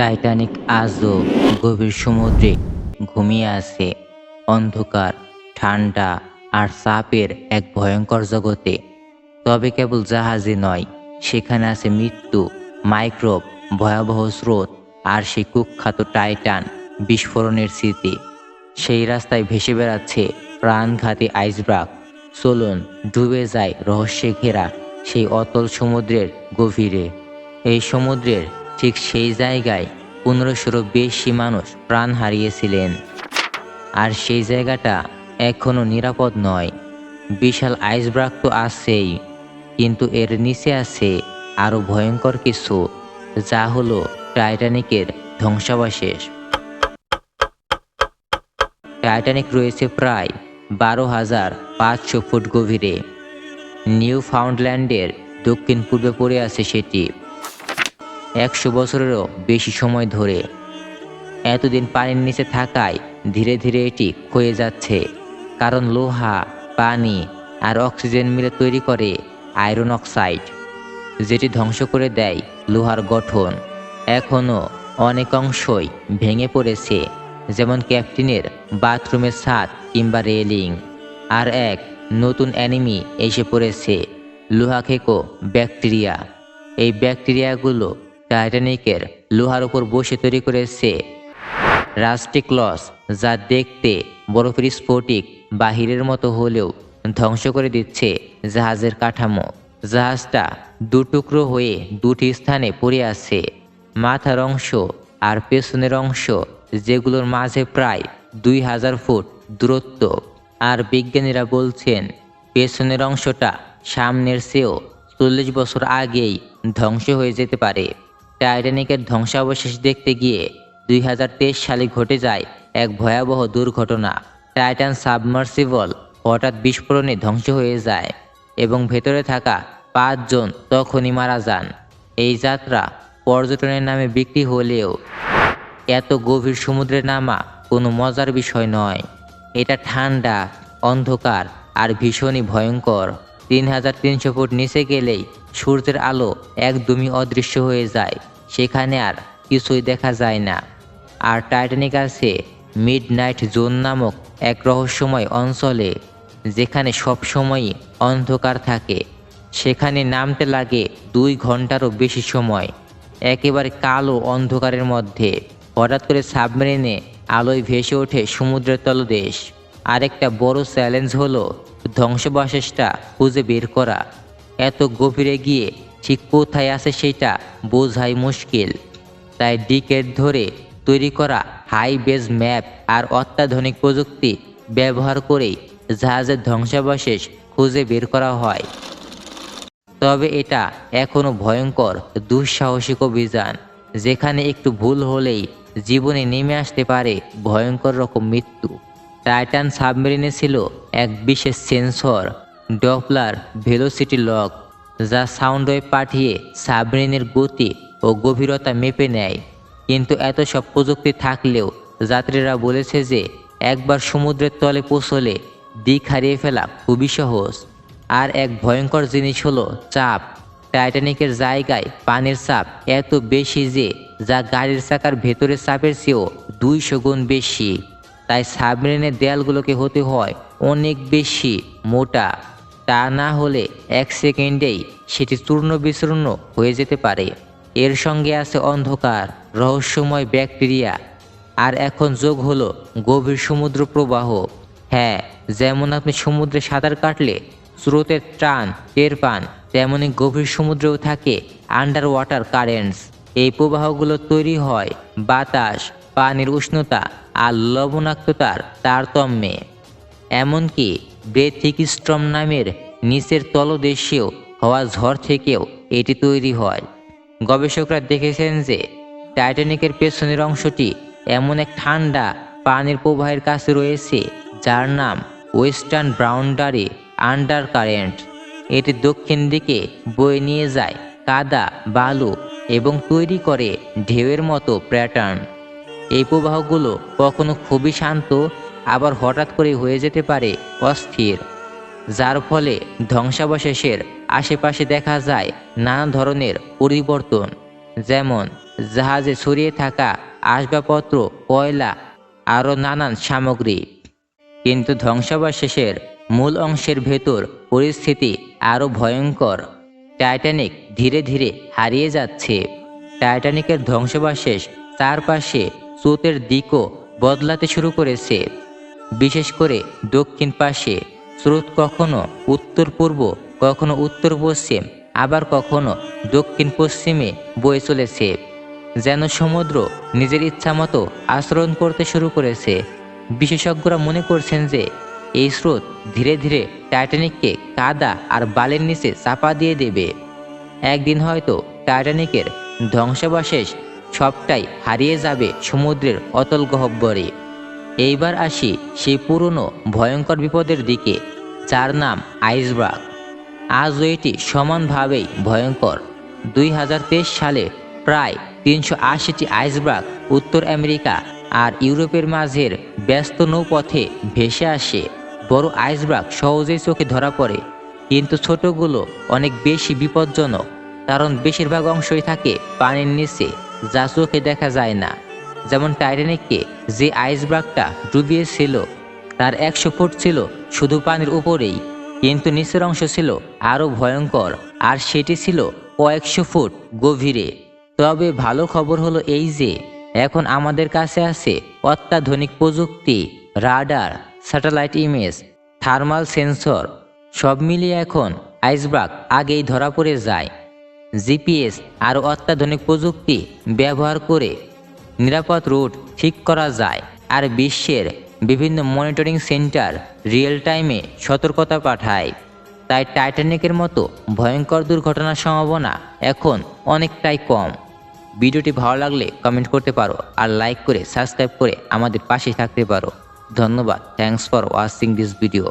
Titanic আজও গভীর সমুদ্রে ঘুমিয়ে আছে। অন্ধকার, ঠান্ডা আর চাপের এক ভয়ঙ্কর জগতে। তবে কেবল জাহাজে নয়, সেখানে আছে মৃত্যু, মাইক্রোব, ভয়াবহ স্রোত আর সেই কুখ্যাত টাইটান বিস্ফোরণের স্মৃতি। সেই রাস্তায় ভেসে বেড়াচ্ছে প্রাণঘাতী আইসব্রাক চলুন, ডুবে যায় রহস্যে ঘেরা সেই অতল সমুদ্রের গভীরে। এই সমুদ্রের ঠিক সেই জায়গায় পনেরোশোরও বেশি মানুষ প্রাণ হারিয়েছিলেন। আর সেই জায়গাটা এখনও নিরাপদ নয়। বিশাল আইসব্রাক তো আছেই, কিন্তু এর নিচে আছে আরও ভয়ঙ্কর কিছু, যা হলো টাইটানিকের ধ্বংসাবশেষ। টাইটানিক রয়েছে প্রায় বারো হাজার পাঁচশো ফুট গভীরে। নিউ ফাউন্ডল্যান্ডের দক্ষিণ পূর্বে পড়ে আছে সেটি। একশো বছরেরও বেশি সময় ধরে। এতদিন পানির নিচে থাকায় ধীরে ধীরে এটি ক্ষয়ে যাচ্ছে। কারণ লোহা, পানি আর অক্সিজেন মিলে তৈরি করে আয়রন অক্সাইড, যেটি ধ্বংস করে দেয় লোহার গঠন। এখনও অনেক অংশই ভেঙে পড়েছে, যেমন ক্যাপ্টেনের বাথরুমের ছাদ কিংবা রেলিং। আর এক নতুন অ্যানিমি এসে পড়েছে, লোহা খেকো ব্যাকটেরিয়া। এই ব্যাকটেরিয়াগুলো টাইটানিকের লোহার উপর বসে তৈরি করেছে। রাস্টিক লস, যা দেখতে বরফের স্ফটিক বাহিরের মতো হলেও ধ্বংস করে দিচ্ছে জাহাজের কাঠামো। জাহাজটা দুটুকরো হয়ে দুটি স্থানে পড়ে আছে। মাথার অংশ আর পেছনের অংশ, যেগুলোর মাঝে প্রায় দুই হাজার ফুট দূরত্ব। আর বিজ্ঞানীরা বলছেন, পেছনের অংশটা সামনের চেয়েও চল্লিশ বছর আগেই ধ্বংস হয়ে যেতে পারে। টাইটানিকের ধ্বংসাবশেষ দেখতে গিয়ে দুই হাজার তেইশ সালে ঘটে যায় এক ভয়াবহ দুর্ঘটনা। টাইটান সাবমার্সিবল হঠাৎ বিস্ফোরণে ধ্বংস হয়ে যায় এবং ভেতরে থাকা পাঁচজন তখনই মারা যান। এই যাত্রা পর্যটনের নামে বিক্রি হলেও এত গভীর সমুদ্রে নামা কোনো মজার বিষয় নয়। এটা ঠান্ডা, অন্ধকার আর ভীষণই ভয়ঙ্কর। তিন হাজার তিনশো ফুট নিচে গেলেই সূর্যের আলো একদমই অদৃশ্য হয়ে যায়। সেখানে আর কিছুই দেখা যায় না। আর টাইটানিক আছে মিড নাইট জোন নামক এক রহস্যময় অঞ্চলে, যেখানে সবসময়ই অন্ধকার থাকে। সেখানে নামতে লাগে দুই ঘন্টারও বেশি সময়, একেবারে কালো অন্ধকারের মধ্যে। হঠাৎ করে সাবমেরিনে আলোয় ভেসে ওঠে সমুদ্রের তলদেশ। আরেকটা বড় চ্যালেঞ্জ হলো ধ্বংসবাশেষটা খুঁজে বের করা। এত গভীরে গিয়ে ঠিক কোথায় আছে সেটা বোঝাই মুশকিল। তাই ডিকেট ধরে তৈরি করা হাই বেজ ম্যাপ আর অত্যাধুনিক প্রযুক্তি ব্যবহার করেই জাহাজের ধ্বংসাবশেষ খুঁজে বের করা হয়। তবে এটা এখনও ভয়ঙ্কর, দুঃসাহসিক অভিযান, যেখানে একটু ভুল হলেই জীবনে নেমে আসতে পারে ভয়ঙ্কর রকম মৃত্যু। টাইটান সাবমেরিনে ছিল এক বিশেষ সেন্সর, ডপলার ভেলোসিটি লক। যা সাউন্ড ওয়েভ পাঠিয়ে সাবমেরিনের গতি ও গভীরতা মেপে নেয়। কিন্তু এত সব প্রযুক্তি থাকলেও যাত্রীরা বলেছে যে একবার সমুদ্রের তলে পৌঁছলে দিক হারিয়ে ফেলা খুবই সহজ। আর এক ভয়ঙ্কর জিনিস হলো চাপ। টাইটানিকের জায়গায় পানির চাপ এত বেশি যে যা গাড়ির চাকার ভেতরের চাপের চেয়েও দুইশো গুণ বেশি। তাই সাবমেরিনের দেয়ালগুলোকে হতে হয় অনেক বেশি মোটা। তা না হলে এক সেকেন্ডেই সেটি চূর্ণ বিচূর্ণ হয়ে যেতে পারে। এর সঙ্গে আছে অন্ধকার, রহস্যময় ব্যাকটেরিয়া। আর এখন যোগ হলো গভীর সমুদ্র প্রবাহ হ্যাঁ যেমন আপনি সমুদ্রে সাঁতার কাটলে স্রোতের টান টের পান, তেমনি গভীর সমুদ্রেও থাকে আন্ডার ওয়াটার কারেন্টস এই প্রবাহগুলো তৈরি হয় বাতাস, পানির উষ্ণতা আর লবণাক্ততার তারতম্যে। এমনকি ব্রেথিক স্ট্রম নামের নিচের তলদেশীয় হওয়া ঝড় থেকেও এটি তৈরি হয়। গবেষকরা দেখেছেন যে টাইটানিকের পেছনের অংশটি এমন এক ঠান্ডা পানির প্রবাহের কাছে রয়েছে, যার নাম ওয়েস্টার্ন ব্রাউন্ডারি আন্ডার কারেন্ট এটি দক্ষিণ দিকে বয়ে নিয়ে যায় কাদা, বালু এবং তৈরি করে ঢেউয়ের মতো প্যাটার্ন। এই প্রবাহগুলো কখনো খুবই শান্ত আবার হঠাৎ করে হয়ে যেতে পারে অস্থির। যার ফলে ধ্বংসাবশেষের আশেপাশে দেখা যায় নানা ধরনের পরিবর্তন, যেমন জাহাজে ছড়িয়ে থাকা আসবাবপত্র, কয়লা, আরও নানান সামগ্রী। কিন্তু ধ্বংসাবশেষের মূল অংশের ভেতর পরিস্থিতি আরও ভয়ঙ্কর। টাইটানিক ধীরে ধীরে হারিয়ে যাচ্ছে। টাইটানিকের ধ্বংসাবশেষ চারপাশে স্রোতের দিকও বদলাতে শুরু করেছে। বিশেষ করে দক্ষিণ পাশে স্রোত কখনো উত্তর পূর্ব কখনো উত্তর পশ্চিম আবার কখনো দক্ষিণ পশ্চিমে বয়ে চলেছে, যেন সমুদ্র নিজের ইচ্ছামতো আচরণ করতে শুরু করেছে। বিশেষজ্ঞরা মনে করছেন যে, এই স্রোত ধীরে ধীরে টাইটানিককে কাদা আর বালির নিচে চাপা দিয়ে দেবে। একদিন হয়তো টাইটানিকের ধ্বংসাবশেষ সবটাই হারিয়ে যাবে সমুদ্রের অতল গহ্বরে। এইবার আসি সেই পুরনো ভয়ঙ্কর বিপদের দিকে, যার নাম আইসবার্গ। আজও এটি সমানভাবেই ভয়ঙ্কর। দুই হাজার তেইশ সালে প্রায় তিনশো আশিটি আইসবার্গ উত্তর আমেরিকা আর ইউরোপের মাঝের ব্যস্ত নৌপথে ভেসে আসে। বড় আইসবার্গ সহজেই চোখে ধরা পড়ে, কিন্তু ছোটগুলো অনেক বেশি বিপজ্জনক, কারণ বেশিরভাগ অংশই থাকে পানির নিচে, যা চোখে দেখা যায় না। যেমন টাইটানিককে যে আইসবার্গটা ডুবিয়েছিল তার একশো ফুট ছিল শুধু পানির উপরেই, কিন্তু নিচের অংশ ছিল আরও ভয়ঙ্কর, আর সেটি ছিল কয়েকশো ফুট গভীরে। তবে ভালো খবর হলো এই যে, এখন আমাদের কাছে আছে অত্যাধুনিক প্রযুক্তি, radar, satellite image, thermal sensor, সব মিলিয়ে এখন আইসবার্গ আগেই ধরা পড়ে যায়। জিপিএস আর অত্যাধুনিক প্রযুক্তি ব্যবহার করে নিরাপদ রুট ঠিক করা যায় আর বিশ্বের বিভিন্ন মনিটরিং সেন্টার রিয়েল টাইমে সতর্কতা পাঠায়। তাই টাইটানিকের মতো ভয়ঙ্কর দুর্ঘটনার সম্ভাবনা এখন অনেকটাই কম। ভিডিওটি ভালো লাগলে কমেন্ট করতে পারো আর লাইক করে সাবস্ক্রাইব করে আমাদের পাশে থাকতে পারো। ধন্যবাদ। Thanks for watching this video.